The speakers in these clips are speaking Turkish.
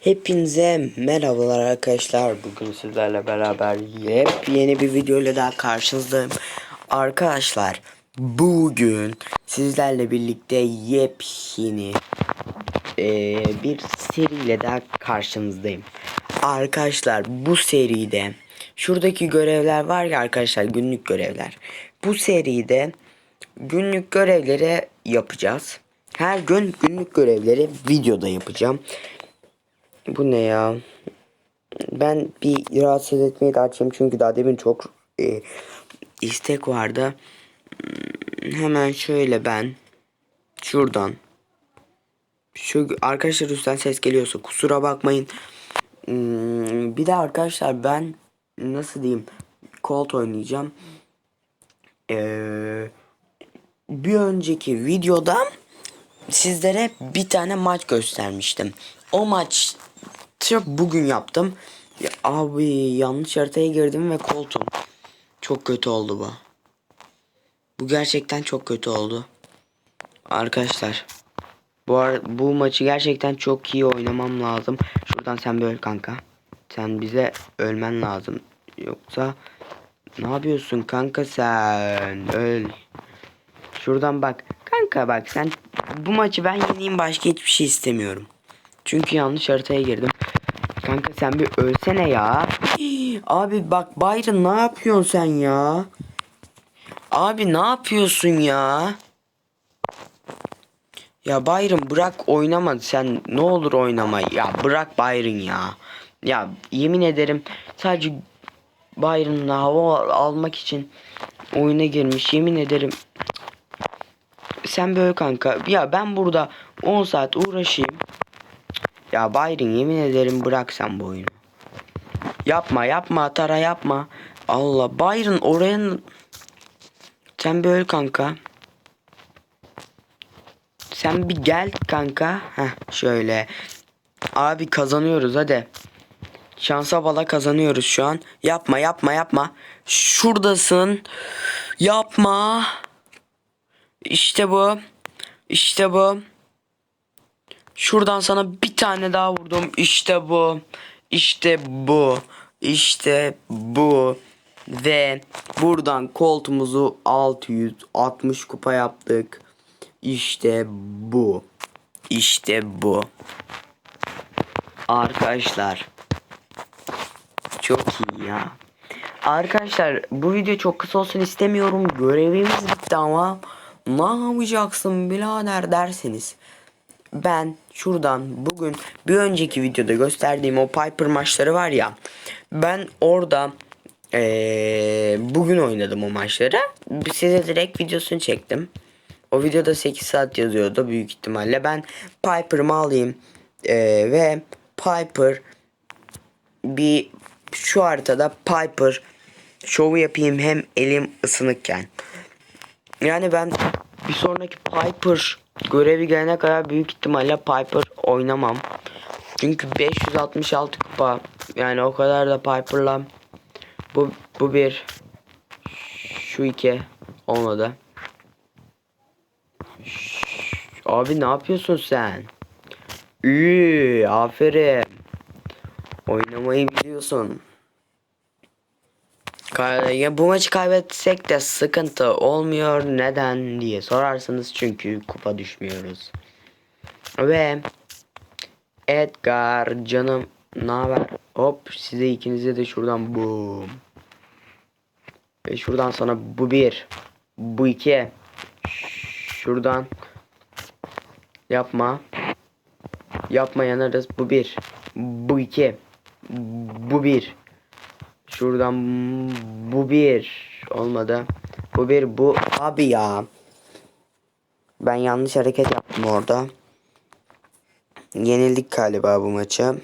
Hepinize merhabalar arkadaşlar. Bugün sizlerle beraber yepyeni bir video ile daha karşınızdayım. Arkadaşlar bugün sizlerle birlikte yepyeni eee, bir seriyle daha karşınızdayım. Arkadaşlar bu seride şuradaki görevler var ya arkadaşlar günlük görevler. Bu seride günlük görevleri yapacağız. Her gün günlük görevleri videoda yapacağım. Bu ne ya? Ben bir rahatsız etmeyi de açayım çünkü daha demin çok e, istek vardı. Hmm, Hemen şöyle ben şuradan şu arkadaşlar üstten ses geliyorsa kusura bakmayın. Hmm, Bir de arkadaşlar ben nasıl diyeyim Colt oynayacağım. Ee, bir önceki videoda sizlere bir tane maç göstermiştim. O maç bugün yaptım. Ya, abi yanlış haritaya girdim ve koltuğum. Çok kötü oldu bu. Bu gerçekten çok kötü oldu. Arkadaşlar. Bu, ar- bu maçı gerçekten çok iyi oynamam lazım. Şuradan sen bir öl kanka. Sen bize ölmen lazım. Yoksa ne yapıyorsun kanka sen? Öl. Şuradan bak. Kanka bak sen bu maçı ben yeneyim başka hiçbir şey istemiyorum. Çünkü yanlış haritaya girdim. Kanka sen bir ölsene ya. Abi bak Byron ne yapıyorsun sen ya? Abi ne yapıyorsun ya? Ya Byron bırak oynama sen ne olur oynama ya bırak Byron ya. Ya yemin ederim sadece Byron'la hava almak için oyuna girmiş yemin ederim. Sen böyle kanka ya ben burada 10 saat uğraşayım. Ya Byron yemin ederim bırak sen bu oyunu. Yapma yapma Tara yapma. Allah Byron oraya sen böyle kanka. Sen bir gel kanka. Heh şöyle. Abi kazanıyoruz hadi. Şansa bala kazanıyoruz şu an. Yapma yapma yapma. Şuradasın. Yapma. İşte bu. İşte bu. Şuradan sana bir tane daha vurdum. İşte bu. İşte bu. İşte bu. Ve buradan koltuğumuzu 660 kupa yaptık. İşte bu. İşte bu. Arkadaşlar. Çok iyi ya. Arkadaşlar bu video çok kısa olsun istemiyorum. Görevimiz bitti ama ne yapacaksın birader derseniz. Ben şuradan bugün bir önceki videoda gösterdiğim o Piper maçları var ya. Ben orada eee, bugün oynadım o maçları. Size direkt videosunu çektim. O videoda 8 saat yazıyordu büyük ihtimalle. Ben Piper'ımı alayım eee, ve Piper bir şu haritada Piper şovu yapayım hem elim ısınıkken. Yani ben bir sonraki Piper görevi gelene kadar büyük ihtimalle Piper oynamam. Çünkü 566 kupa yani o kadar da Piper'la bu bu bir şu iki olmadı. Abi ne yapıyorsun sen? İyi, aferin. Oynamayı biliyorsun. Ya bu maçı kaybetsek de sıkıntı olmuyor. Neden diye sorarsanız çünkü kupa düşmüyoruz. Ve Edgar canım ne haber? Hop size ikinize de şuradan boom. Ve şuradan sana bu bir. Bu iki. Şuradan yapma. Yapma yanarız. Bu bir. Bu iki. Bu bir. Şuradan bu bir. Olmadı. Bu bir bu. Abi ya. Ben yanlış hareket yaptım orada. Yenildik galiba bu maçı.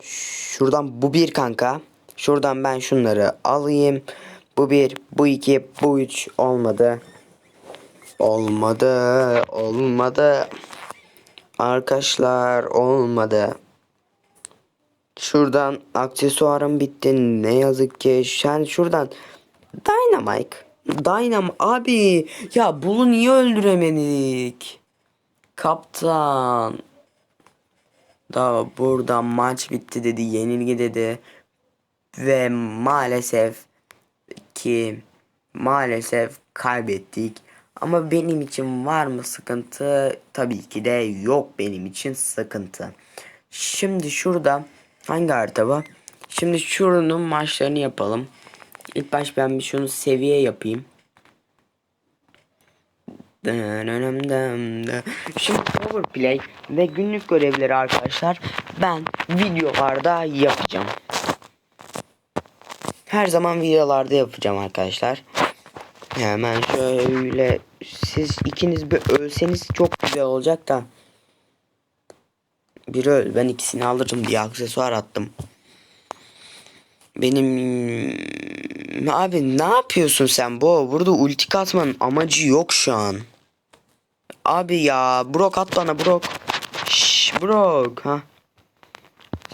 Şuradan bu bir kanka. Şuradan ben şunları alayım. Bu bir, bu iki, bu üç olmadı. Olmadı, olmadı. Arkadaşlar olmadı. Şuradan aksesuarım bitti. Ne yazık ki. Sen şuradan Dynamite. Dynam abi ya bunu niye öldüremedik? Kaptan. da burada maç bitti dedi. Yenilgi dedi. Ve maalesef ki maalesef kaybettik. Ama benim için var mı sıkıntı? Tabii ki de yok benim için sıkıntı. Şimdi şurada hangi harita bu? Şimdi şunun maçlarını yapalım. İlk baş ben bir şunu seviye yapayım. Şimdi power play ve günlük görevleri arkadaşlar ben videolarda yapacağım. Her zaman videolarda yapacağım arkadaşlar. Hemen şöyle siz ikiniz bir ölseniz çok güzel olacak da. Bir öl ben ikisini alırım diye aksesuar attım. Benim abi ne yapıyorsun sen bu? Burada ulti katmanın amacı yok şu an. Abi ya Brock at bana Brock. Şş Brock ha.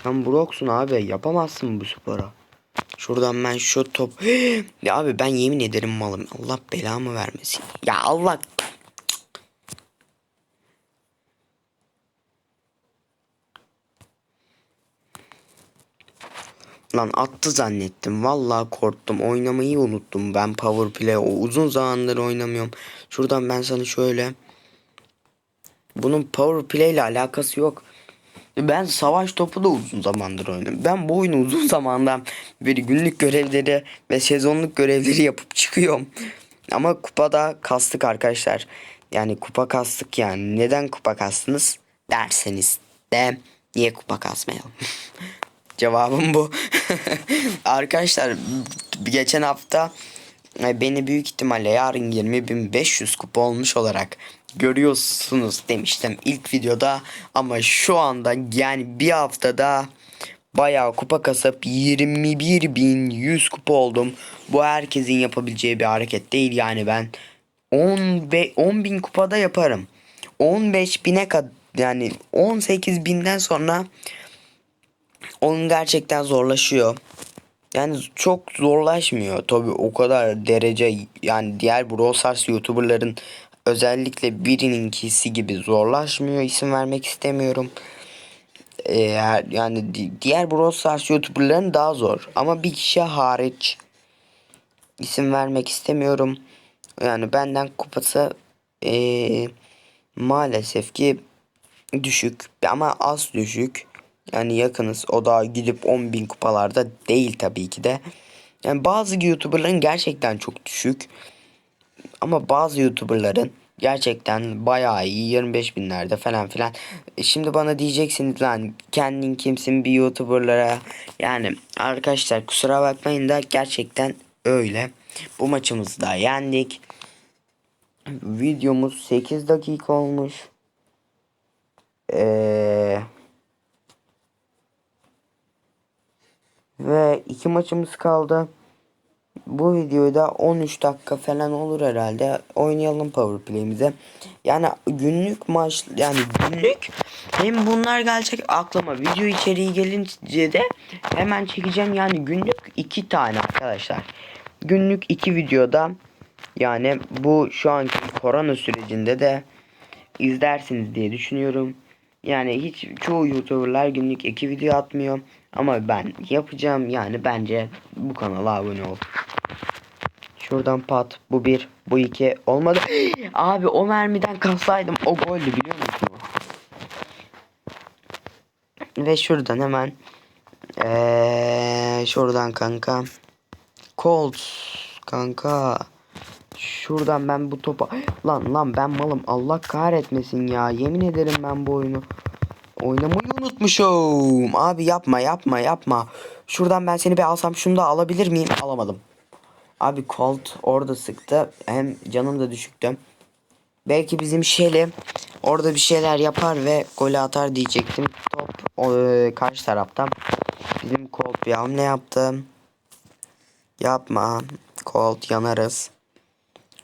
Sen Brock'sun abi yapamazsın bu spora. Şuradan ben şu top. ya abi ben yemin ederim malım. Allah belamı vermesin. Ya Allah. Lan attı zannettim. Vallahi korktum. Oynamayı unuttum. Ben Power Play o uzun zamandır oynamıyorum. Şuradan ben sana şöyle. Bunun Power Play ile alakası yok. Ben savaş topu da uzun zamandır oynuyorum. Ben bu oyunu uzun zamandan beri günlük görevleri ve sezonluk görevleri yapıp çıkıyorum. Ama kupada kastık arkadaşlar. Yani kupa kastık yani. Neden kupa kastınız derseniz de niye kupa kasmayalım? Cevabım bu. arkadaşlar geçen hafta e, beni büyük ihtimalle yarın 20.500 kupa olmuş olarak görüyorsunuz demiştim ilk videoda ama şu anda yani bir haftada bayağı kupa kasıp 21.100 kupa oldum. Bu herkesin yapabileceği bir hareket değil yani ben 10 ve 10 bin kupada yaparım. 15 bine kadar yani 18 binden sonra onun gerçekten zorlaşıyor. Yani çok zorlaşmıyor tabi o kadar derece yani diğer Brawl Stars YouTuber'ların özellikle birininkisi gibi zorlaşmıyor isim vermek istemiyorum. Ee, yani diğer Brawl Stars YouTuber'ların daha zor ama bir kişi hariç isim vermek istemiyorum. Yani benden kupası ee, maalesef ki düşük ama az düşük. Yani yakınız. O da gidip 10 bin kupalarda değil tabii ki de. Yani bazı YouTuber'ların gerçekten çok düşük. Ama bazı YouTuber'ların gerçekten bayağı iyi 25 binlerde falan filan. E, şimdi bana diyeceksiniz lan kendin kimsin bir YouTuber'lara. Yani arkadaşlar kusura bakmayın da gerçekten öyle. Bu maçımızı da yendik. Videomuz 8 dakika olmuş. Eee... Ve iki maçımız kaldı. Bu videoda 13 dakika falan olur herhalde. Oynayalım power play'imize. Yani günlük maç yani günlük hem bunlar gelecek aklıma video içeriği gelince de hemen çekeceğim yani günlük iki tane arkadaşlar. Günlük iki videoda yani bu şu anki korona sürecinde de izlersiniz diye düşünüyorum. Yani hiç çoğu youtuberlar günlük iki video atmıyor. Ama ben yapacağım. Yani bence bu kanala abone ol. Şuradan pat. Bu bir bu iki. Olmadı. Abi o mermiden kalsaydım o goldü biliyor musun? Ve şuradan hemen ee, şuradan kanka. Colt kanka. Şuradan ben bu topa lan lan ben malım. Allah kahretmesin ya. Yemin ederim ben bu oyunu Oynamayı unutmuşum. Abi yapma yapma yapma. Şuradan ben seni bir alsam şunu da alabilir miyim? Alamadım. Abi Colt orada sıktı. Hem canım da düşüktü. Belki bizim Shelly orada bir şeyler yapar ve golü atar diyecektim. Top o, e, karşı taraftan. Bizim Colt bir hamle yaptı. Yapma. Colt yanarız.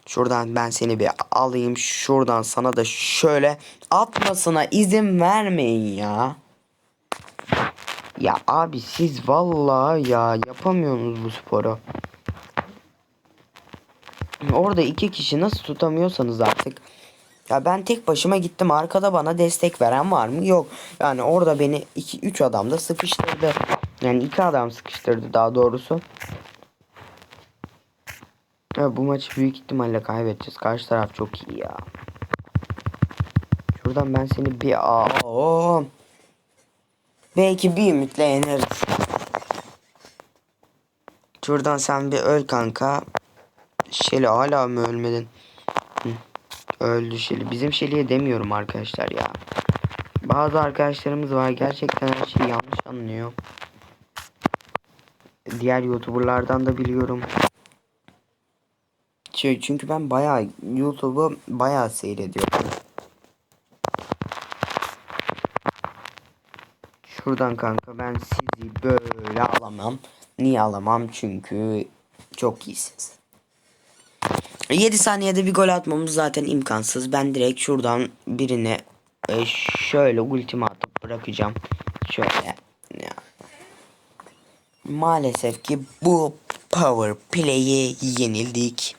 Şuradan ben seni bir alayım. Şuradan sana da şöyle atmasına izin vermeyin ya. Ya abi siz vallahi ya yapamıyorsunuz bu sporu. Orada iki kişi nasıl tutamıyorsanız artık Ya ben tek başıma gittim. Arkada bana destek veren var mı? Yok. Yani orada beni 2 3 adam da sıkıştırdı. Yani iki adam sıkıştırdı daha doğrusu. Ya bu maçı büyük ihtimalle kaybedeceğiz. Karşı taraf çok iyi ya. Şuradan ben seni bir aa. Belki bir ümitle yeneriz. Şuradan sen bir öl kanka. Şeli hala mı ölmedin? Öldü Şeli. Bizim Şeli'ye demiyorum arkadaşlar ya. Bazı arkadaşlarımız var gerçekten her şeyi yanlış anlıyor. Diğer youtuberlardan da biliyorum. Çünkü ben bayağı YouTube'u bayağı seyrediyorum. Şuradan kanka ben sizi böyle alamam. Niye alamam? Çünkü çok iyisiniz. 7 saniyede bir gol atmamız zaten imkansız. Ben direkt şuradan birine e, şöyle ultimi atıp bırakacağım. Şöyle. Ya. Maalesef ki bu power play'e yenildik.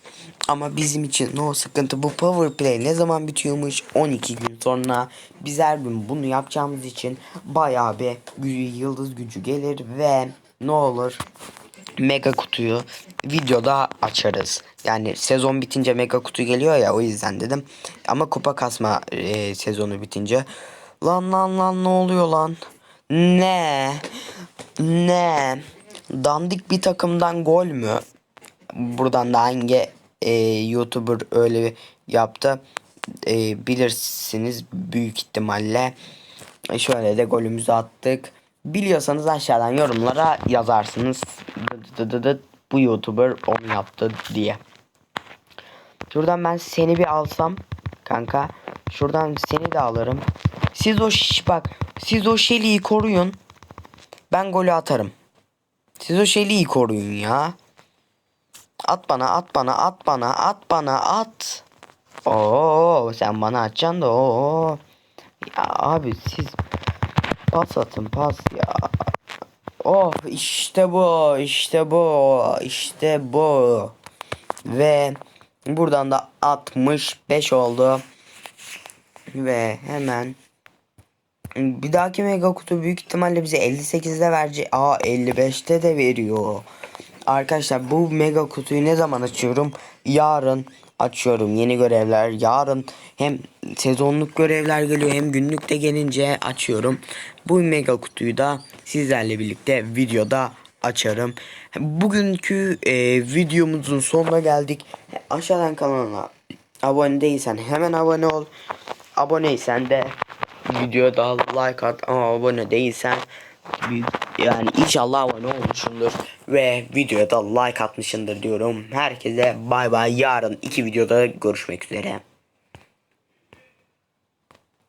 Ama bizim için no sıkıntı. Bu power play ne zaman bitiyormuş? 12 gün sonra. Biz her gün bunu yapacağımız için bayağı bir yıldız gücü gelir ve ne olur mega kutuyu videoda açarız. Yani sezon bitince mega kutu geliyor ya o yüzden dedim. Ama kupa kasma e, sezonu bitince. Lan lan lan ne oluyor lan? Ne? Ne? Dandik bir takımdan gol mü? Buradan da hangi e, YouTuber öyle yaptı e, bilirsiniz büyük ihtimalle. E, şöyle de golümüzü attık. Biliyorsanız aşağıdan yorumlara yazarsınız. Dı dı dı dı, bu YouTuber onu yaptı diye. Şuradan ben seni bir alsam kanka. Şuradan seni de alırım. Siz o şiş bak. Siz o Shelly'yi koruyun. Ben golü atarım. Siz o Shelly'yi koruyun ya. At bana at bana at bana at bana at. Oo sen bana atacaksın da oo. Ya abi siz pas atın pas ya. Oh işte bu işte bu işte bu. Ve buradan da 65 oldu. Ve hemen bir dahaki mega kutu büyük ihtimalle bize 58'de verecek. Aa 55'te de veriyor. Arkadaşlar bu mega kutuyu ne zaman açıyorum? Yarın açıyorum yeni görevler. Yarın hem sezonluk görevler geliyor hem günlük de gelince açıyorum. Bu mega kutuyu da sizlerle birlikte videoda açarım. Bugünkü e, videomuzun sonuna geldik. Aşağıdan kanalına abone değilsen hemen abone ol. Aboneysen de videoda like at ama abone değilsen yani inşallah abone olmuşsundur ve videoya da like atmışsındır diyorum. Herkese bay bay yarın iki videoda görüşmek üzere.